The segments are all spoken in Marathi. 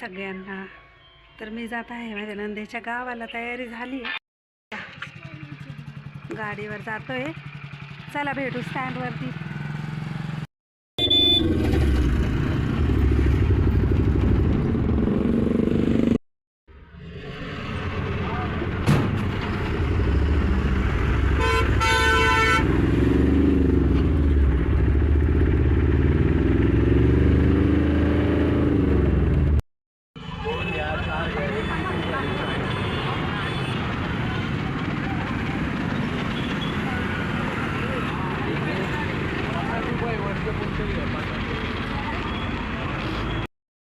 सगळ्यांना. तर मी जात आहे माझ्या नंदेच्या गावाला तयारी झाली. आहे गाडीवर जातोय. चला भेटू स्टँडवरती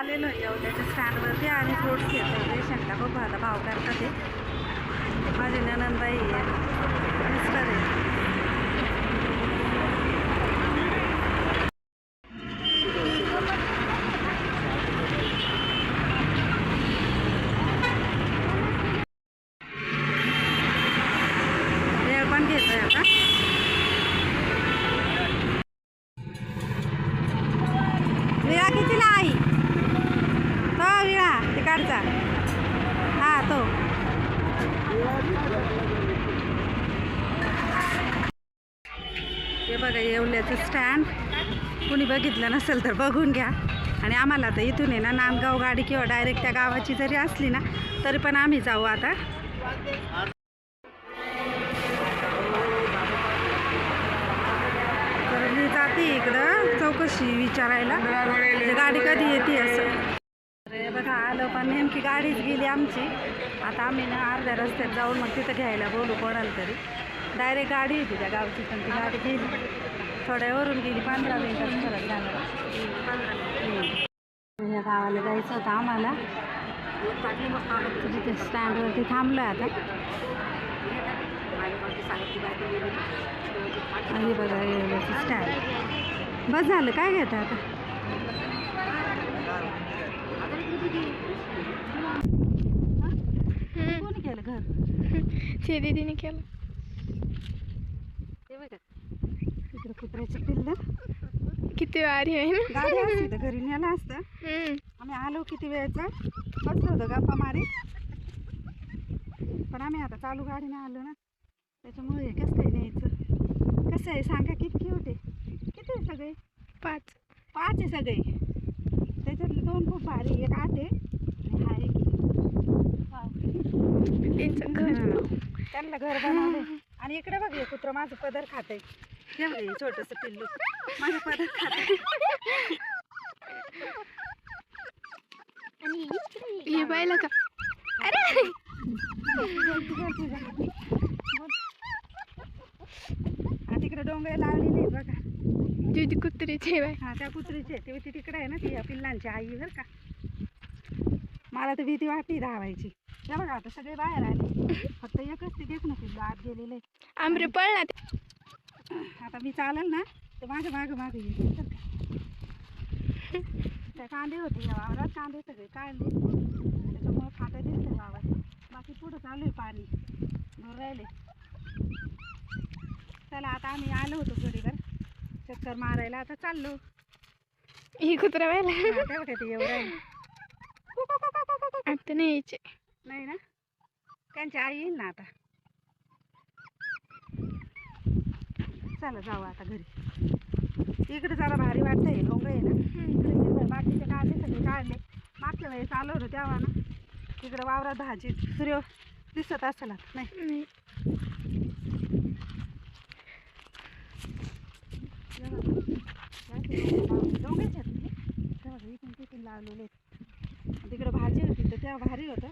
आलेलो येवल्याच्या स्टँडवरती आणि फ्रूट्स घेतो पेशंटला बघू आता भाव करतात ते माझे ननंदबाई आहे. मिस्टर आहे वेळ पण घेतोय आता विळा कितीला आई तो विळा तिकडचा हा तो हे बघा येवल्याचं स्टँड कुणी बघितलं नसेल तर बघून घ्या. आणि आम्हाला तर इथून आहे ना नांदगाव गाडी किंवा डायरेक्ट त्या गावाची जरी असली ना तरी पण आम्ही जाऊ आता. तर मी जाते इकडं चौकशी विचारायला. म्हणजे गाडी कधी येते असं. बघा आलं पण नेमकी गाडीच गेली आमची. आता आम्ही ना अर्ध्या रस्त्यात जाऊन मग तिथं घ्यायला बोलू कोणाला तरी. डायरेक्ट गाडी येते त्या गावची पण ती गाडी गेली. थोड्यावरून गेली पंधरा मिनिटात फरक झाला. या गावाला जायचं होतं आम्हाला. तिथे स्टँडवरती थांबलो आता. आणि बघा येवल्याचं स्टँड बस झालं काय घेतं आता? कोणी केलं घर? ते दीदीने केलं. ते बघा. तिकडे कुत्र्याचं पिल्लं. किती वारी आहे ना. गाडी असते तर घरी नेलं असतं. आम्ही आलो किती वेळचा? बसलो होतो गप्पा मारी पण आम्ही आता चालू गाडीने आलो ना. त्याच्यामुळे हे कसं काही न्यायचं? कसं आहे? सांगा किती होते? किती आहे सगळे? पाच. पाच आहे सगळे. त्याच्यातले दोन खूप भारी एक आठ आहे. हा एक. त्यांचं घर. त्यांना घर बनवले आणि इकडे बघ हे कुत्र माझं पदर खात आहे छोटस पिल्लू. माझं पदर खात. हे पाहिलं का? अरे! तिकडे डोंगर लावलेले बघा. दीदी कुत्रीचे बाय हा त्या कुत्रीची आहे ती ती तिकडे आहे ना ती या पिल्लांची आई बरं का. मला तर भीती वाटते धावायची. त्या बघा आता सगळे बाहेर आले. फक्त एकच ते देख ना पिल्लू आत गेलेले आमरे पळ ना ते. आता मी चालेल ना तर माझ्या मागं मागं येईल बरं का? त्या कांदे होते या वावरात कांदे सगळे काढले. त्याच्यामुळे फाटा दिसते वावर बाकी पुढं चालू आहे पाणी. भर राहिले. चला आता आम्ही आलो होतो घरीवर चक्कर मारायला आता चाललो. ही कुत्रा काय ते येऊ राहिले. आता नाही यायचे. नाही ना? त्यांची आई येईल ना आता? चला जाऊ आता घरी. इकडे जरा भारी वाटतंय डोंगर आहे ना? इकडे बाकीचे काढले सगळे काढले मागच्या वेळेस आलो होतो तेव्हा ना इकडे वावरात भाजी सूर्य दिसत असेल आता. नाही? नाही. डोंगरचे आहेत ना? तेव्हा इथून तिथून लावलेले. तिकडे भाजी होती तर तेव्हा भारी होतं.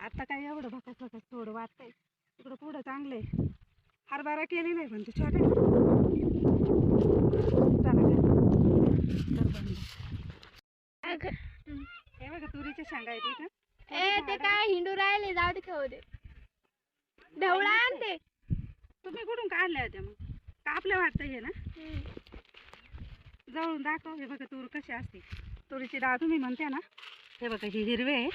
आता काय एवढं भकास भकास थोडं वाटतंय. तिकडं पुढं चांगलं आहे हरभरा केलेला आहे पण ते छोटे. हे बघा तुरीच्या शेंगा आहेत इथं. ए ते काय हिंडू राहिले? जाऊ दे खाऊ दे. ढवळा आणते तुम्ही कुठून काढल्या होत्या मग? कापल्या वाटतं हे ना? जवळून दाखव. हे बघा तूर कशी असते. तुरीची डाळ तुम्ही म्हणते ना हे बघा ही हिरवे आहे.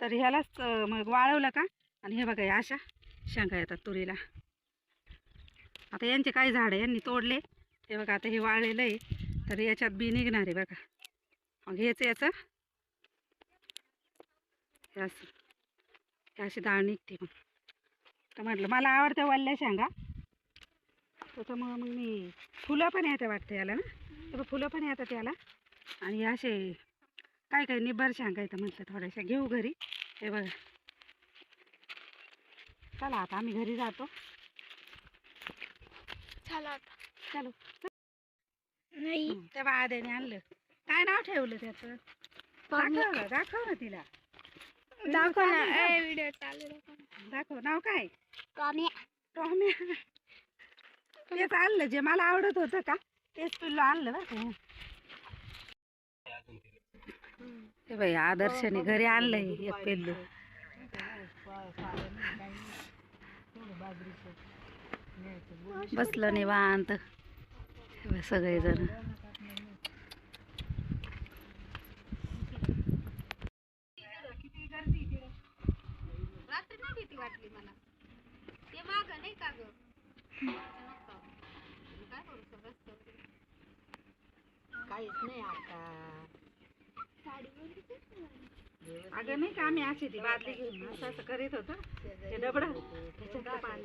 तर ह्यालाच मग वाळवलं का? आणि हे बघा या अशा शेंगा येतात तुरीला. आता यांचे काही झाडं यांनी तोडले. ते बघा आता हे वाळलेलं आहे. तर याच्यात बी निघणार आहे बघा. मग हेच याचं. हे असं. अशी डाळ निघते मग. तर म्हटलं मला आवडतं वल्ल्या शेंगा. त्याच्यामुळं मग मी फुलं पण येतं वाटतं याला ना? तर फुलं पण येतात याला. आणि असे काय काय निब्बर शेंगा येतं म्हटलं थोड्याशा घेऊ घरी. हे बघा. चला आता आम्ही घरी जातो. चला आता. चलो. नाही हं, त्या बादेने आणलं. काय नाव ठेवलं त्याचं? दाखव ना, दाखव ना तिला. दाखव ना. ए व्हिडिओ चालू दाखव ना. दाखव. नाव काय? टॉमी टॉम्या तेच आणलं जे मला आवडत होतं का? तेच पिल्लू आणलं बरं का. हे बाई आदर्शने घरी आणलंय एक पिल्लू. बसलं निवांत. सगळेजण. काहीच नाही आता अगं नाही का आम्ही अशी ती बादली घेऊन असं असं करीत होतो. ते डबड पाणी.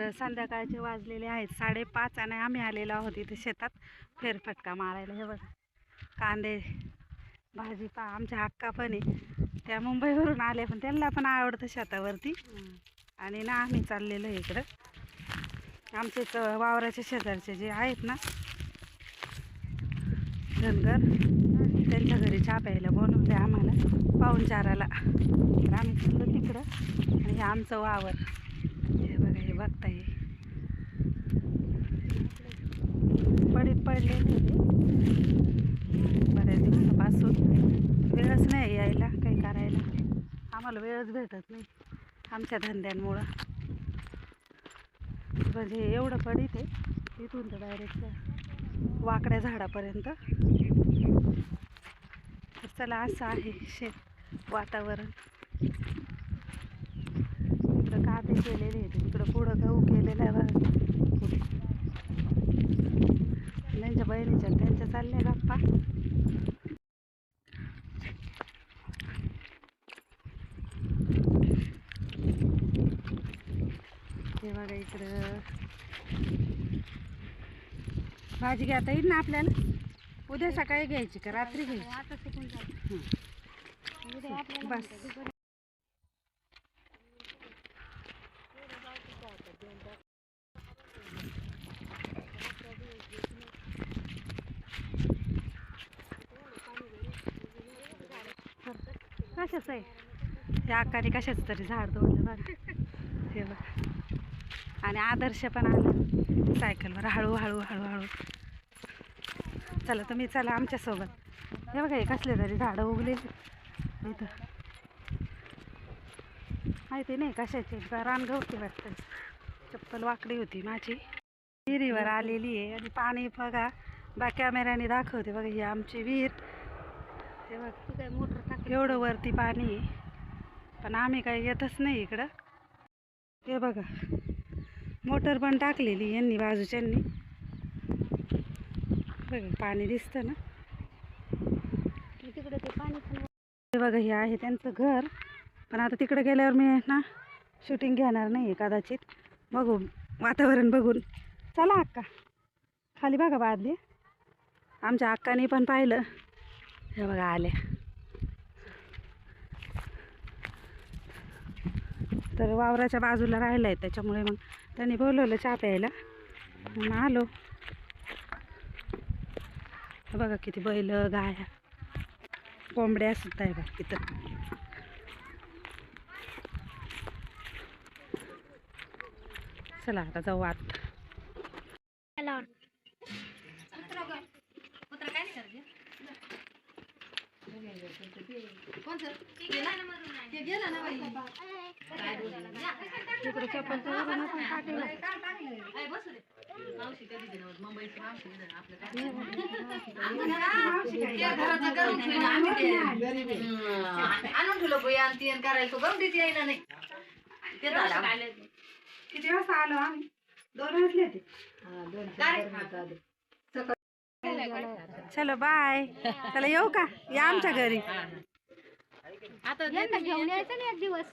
तर संध्याकाळचे वाजलेले आहेत साडेपाच आणि आम्ही आलेलो आहोत इथे शेतात फेरफटका मारायला. हे बघा कांदे भाजी पा आमच्या हक्का पण आहे. त्या मुंबईवरून आले पण त्यांना पण आवडतं शेतावरती. आणि ना आम्ही चाललेलो आहे इकडं. आमचेच वावराच्या शेजारचे जे आहेत ना धनगर त्यांच्या घरी चहा प्यायला बोलवले आम्हाला. पाहुणचाराला. तर आम्ही चाललो तिकडं. आणि हे आमचं वावर. हे हे बघताय. पडीत पडले बऱ्याच दिवसापासून वेळच नाही यायला काही करायला. आम्हाला वेळच भेटत नाही आमच्या धंद्यांमुळं. म्हणजे एवढं पडीत आहे इथून तर डायरेक्ट वाकड्या झाडापर्यंत. तर चला असं आहे शेत वातावरण. केलेले आहेत तिकडं पुढं गहू केलेला आहे बघा. त्यांच्या बहिणीच्या त्यांच्या चालल्या गप्पा. हे बघा इकडं. भाजी घेता येईल ना आपल्याला? उद्या सकाळी घ्यायची का? रात्री घ्यायची? बस. कशाचं आहे? त्या अक्काने कशाचं तरी झाड तोडलं बघा हे बघा. आणि आदर्श पण आला. सायकलवर हळू हळू हळू हळू. चला तुम्ही चला आमच्यासोबत हे बघा हे कसले तरी झाडं उगलेली इथं. माहिती नाही कशाची. रानगवती वाटतं. चप्पल वाकडी होती माझी. विहिरीवर आलेली आहे. आणि पाणी बघा बा कॅमेऱ्याने दाखवते बघा ही आमची विहीर. ते बघा. काय मोटर टाक. एवढं वरती पाणी आहे. पण आम्ही काही येतच नाही इकडं. हे बघा मोटर पण टाकलेली यांनी बाजूच्यांनी. बघा पाणी दिसतं ना. तिकडे ते पाणी पण हे बघा हे आहे त्यांचं घर. पण आता तिकडे गेल्यावर मी ना शूटिंग घेणार नाही कदाचित. बघू वातावरण बघून. चला अक्का. खाली बघा बादली. आमच्या अक्काने पण पाहिलं. हे बघा आल्या. तर वावराच्या बाजूला राहिलं आहे त्याच्यामुळे मग त्यांनी बोलवलं चहा प्यायला. मग आलो. बघा किती बैल गाया. कोंबड्या सुद्धा आहे बघा तिथं चला आता जाऊ आत. आणून ठेवलं बाई आणि ती आणि करायला तो गमतीच येईना नाही. ते झालं. किती वाजता आलो आम्ही? दोन वाजले ते हा, चलो बाय चला येऊ का? या आमच्या घरी. आता घेऊन यायचं. ना एक दिवस.